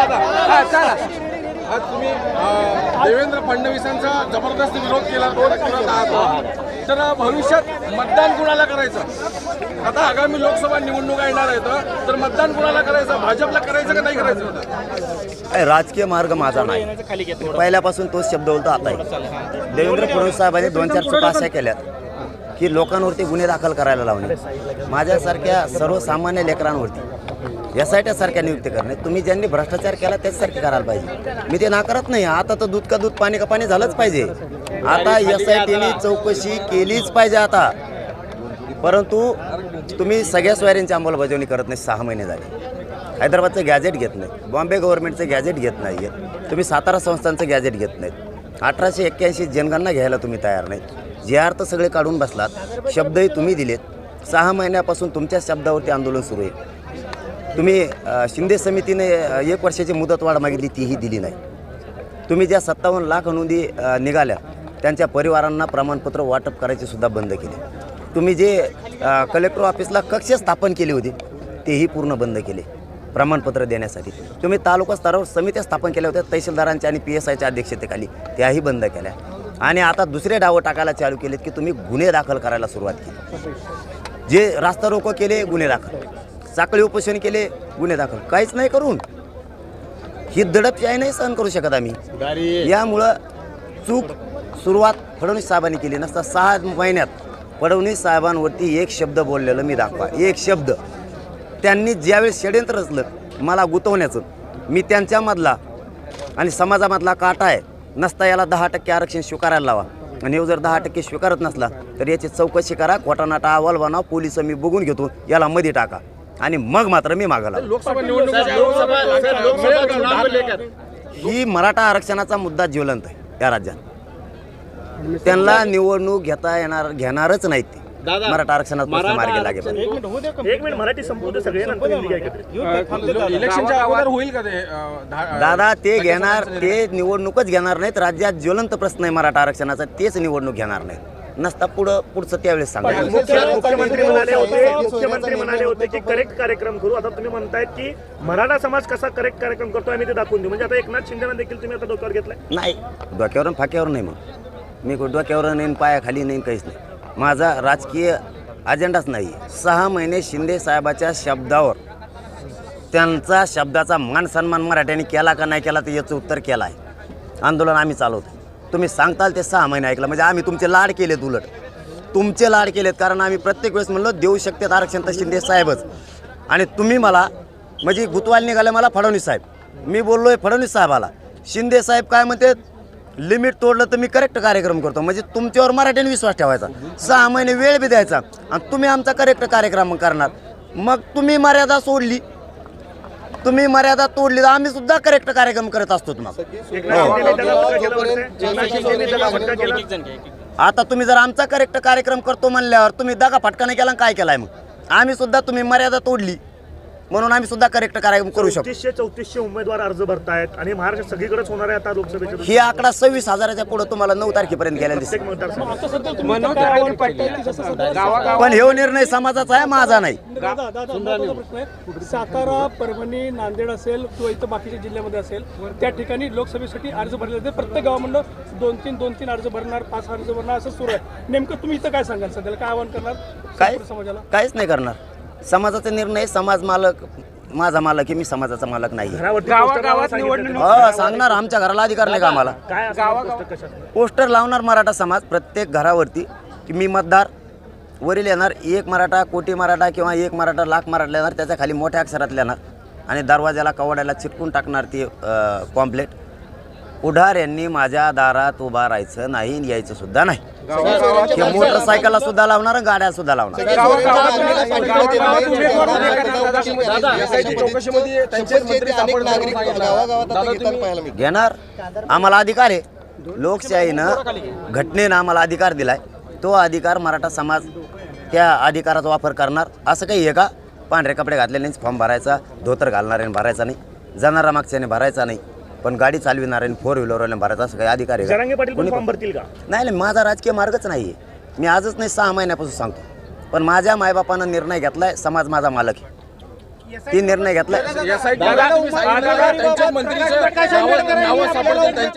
हा, चला. आज तुम्ही देवेंद्र फडणवीसांचा जबरदस्त विरोध केला करत आहात. तर भविष्यात मतदान कुणाला करायचं? आता आगामी लोकसभा निवडणुका येणार आहेत तर मतदान कुणाला करायचं? भाजपला करायचं का नाही करायचं काय राजकीय मार्ग माझा नाही. पहिल्यापासून तोच शब्द बोलतो आता. देवेंद्र फडणवीस साहेबांनी दोन चार चुका अशा केल्यात की लोकांवरती गुन्हे दाखल करायला लावणे माझ्यासारख्या सर्वसामान्य लेकरांवरती. एस आय सारख्या नियुक्ती करणे. तुम्ही ज्यांनी भ्रष्टाचार केला त्याचसारखे करायला पाहिजे. मी ते नाकारत नाही. आता तर दूध का दूध पाणी का पाणी झालंच पाहिजे. आता एस आय टीने चौकशी केलीच पाहिजे आता. परंतु तुम्ही सगळ्या स्वाऱ्यांची अंमलबजावणी करत नाही सहा महिने झाले. हैदराबादचं गॅजेट घेत नाही बॉम्बे गव्हर्नमेंटचं गॅजेट घेत नाही आहेत तुम्ही सातारा संस्थांचं गॅजेट घेत नाहीत. अठराशे एक्क्याऐंशी जनगणना घ्यायला तुम्ही तयार नाहीत. जे अर्थ सगळे काढून बसलात. शब्दही तुम्ही दिलेत. सहा महिन्यापासून तुमच्या शब्दावरती आंदोलन सुरू आहे. तुम्ही शिंदे समितीने एक वर्षाची मुदतवाढ मागितली तीही दिली नाही. तुम्ही ज्या सत्तावन्न लाख नोंदी निघाल्या त्यांच्या परिवारांना प्रमाणपत्र वाटप करायचे सुद्धा बंद केले. तुम्ही जे कलेक्टर ऑफिसला कक्ष स्थापन केली होती तेही पूर्ण बंद केले प्रमाणपत्र देण्यासाठी. तुम्ही तालुका स्तरावर समित्या स्थापन केल्या होत्या तहसीलदारांच्या आणि पी एस आयच्या अध्यक्षतेखाली त्याही बंद केल्या. आणि आता दुसरे डावं टाकायला चालू केलेत की तुम्ही गुन्हे दाखल करायला सुरुवात केली. जे रास्ता रोको केले गुन्हे दाखल. साखळी उपोषण केले गुन्हे दाखल. काहीच नाही करून. ही दडपशाही नाही सहन करू शकत आम्ही. यामुळं चूक सुरुवात फडणवीस साहेबांनी केली नसता सहा महिन्यात फडणवीस साहेबांवरती एक शब्द बोललेलं मी दाखवा. एक शब्द. त्यांनी ज्यावेळेस षडयंत्र रचलं मला गुतवण्याचं मी त्यांच्यामधला आणि समाजामधला काटा आहे नसता याला दहा टक्के आरक्षण स्वीकारायला लावा. आणि हे जर दहा टक्के स्वीकारत नसला तर याची चौकशी करा खोटानाटा अहवाल बनवा पोलीस मी बघून घेतो याला मध्ये टाका. आणि मग मात्र मी मागायला लोकसभा निवडणुका ही मराठा आरक्षणाचा मुद्दा ज्वलंत आहे या राज्यात. त्यांना निवडणूक घेता येणार घेणारच नाहीत ते. मराठा आरक्षणात मार्गी लागेल. एक मिनिट मराठी होईल का ते? दादा ते घेणार ते निवडणूकच घेणार नाहीत. राज्यात ज्वलंत प्रश्न आहे मराठा आरक्षणाचा. तेच निवडणूक घेणार नाहीत. नसता पुढं पुढचं त्यावेळेस सांगा. मुख्य- मुख्यमंत्री म्हणाले होते मुख्यमंत्री म्हणाले होते की करेक्ट कार्यक्रम करू. आता तुम्ही म्हणतायत की मराठा समाज कसा करेक्ट कार्यक्रम करतो आम्ही ते दाखवून देऊ. म्हणजे आता एकनाथ शिंदेना देखील तुम्ही आता डोक्यावर घेतलाय? नाही. डोक्यावरून फाक्यावर नाही मग. मी कुठं डोक्यावर नाही पायाखाली नाही काहीच नाही. माझा राजकीय अजेंडाच नाही सहा महिने शिंदे साहेबाच्या शब्दावर त्यांचा शब्दाचा मान सन्मान मराठ्यांनी केला का नाही केला तर याचं उत्तर केलं आहे आंदोलन आम्ही चालवतो तुम्ही सांगताल ते सहा महिने ऐकलं. म्हणजे आम्ही तुमचे लाड केलेत उलट. तुमचे लाड केलेत कारण आम्ही प्रत्येक वेळेस म्हणलो देऊ शकतात आरक्षण तर शिंदे साहेबच. आणि तुम्ही मला म्हणजे गुतवाल निघाले मला फडणवीस साहेब. मी बोललो आहे फडणवीस साहेबाला शिंदे साहेब काय म्हणते लिमिट तोडलं तर मी करेक्ट कार्यक्रम करतो. म्हणजे तुमच्यावर मराठीने विश्वास ठेवायचा. सहा महिने वेळ बी द्यायचा. आणि तुम्ही आमचा करेक्ट कार्यक्रम करणार. मग तुम्ही मर्यादा सोडली. तुम्ही मर्यादा तोडली तर आम्ही सुद्धा करेक्ट कार्यक्रम करत असतो मग आता तुम्ही जर आमचा करेक्ट कार्यक्रम करतो म्हणल्यावर तुम्ही दगा फटकाने केला आणि काय केलाय मग? आम्ही सुद्धा तुम्ही मर्यादा तोडली. म्हणून आम्ही सुद्धा करेक्ट कार्यक्रम करू शकतो. चौतीसशे चौतीसशे उमेदवार अर्ज भरतायत आणि महाराष्ट्र सगळीकडेच होणार आहे आता लोकसभेच्या ही आकडा सव्वीस हजाराच्या पुढे तुम्हाला नऊ तारखेपर्यंत गेल्या दिसते प्रत्येक मतदारसंघात मनोज तावडे पाटील गावागावात. पण हे निर्णय समाजाचा आहे माझा नाही. दादा दादा महत्त्वाचा प्रश्न आहे. सातारा परभणी नांदेड असेल किंवा इथं बाकीच्या जिल्ह्यामध्ये असेल त्या ठिकाणी लोकसभेसाठी अर्ज भरले जाते प्रत्येक गावामधनं दोन तीन दोन तीन अर्ज भरणार पाच अर्ज भरणार असं सुरू आहे. नेमकं तुम्ही इथं काय सांगाल सध्याला? काय आवाहन करणार काय? समाजाला? काहीच नाही करणार. समाजाचा निर्णय समाज मालक माझा मालक आहे मी समाजाचा मालक नाही निवडणूक-. हो सांगणार आमच्या घराला अधिकार नाही का आम्हाला? काय पोस्टर लावणार मराठा समाज प्रत्येक घरावरती की मी मतदार वरील येणार एक मराठा कोटी मराठा किंवा एक मराठा लाख मराठा येणार त्याच्याखाली मोठ्या अक्षरात लिहिणार. आणि दरवाजाला कवाड्याला चिटकून टाकणार ती पॉम्पलेट. पुढार यांनी माझ्या दारात उभा राहायचं नाही यायचं सुद्धा नाही. हे मोटरसायकलला सुद्धा लावणार आणि गाड्या सुद्धा लावणार चौकशीमध्ये मंत्री सापडले घेणार आम्हाला अधिकार आहे लोकशाहीनं घटनेनं आम्हाला अधिकार दिलाय तो अधिकार मराठा समाज त्या अधिकाराचा वापर करणार असं काही आहे का पांढरे कपडे घातलेलेच फॉर्म भरायचा धोतर घालणाऱ्याने भरायचा नाही जाणारा मागच्याने भरायचा नाही पण गाडी चालविणाऱ्याने फोर व्हीलरवाल्याने भरायचा असं काही अधिकार आहे जरांगे का पाटील पण फॉर्म भरतील का? नाही नाही माझा राजकीय मार्गच नाही मी आजच नाही सहा महिन्यापासून सांगतो. पण माझ्या मायबापानं निर्णय घेतलाय समाज माझा मालक आहे. ती निर्णय घेतला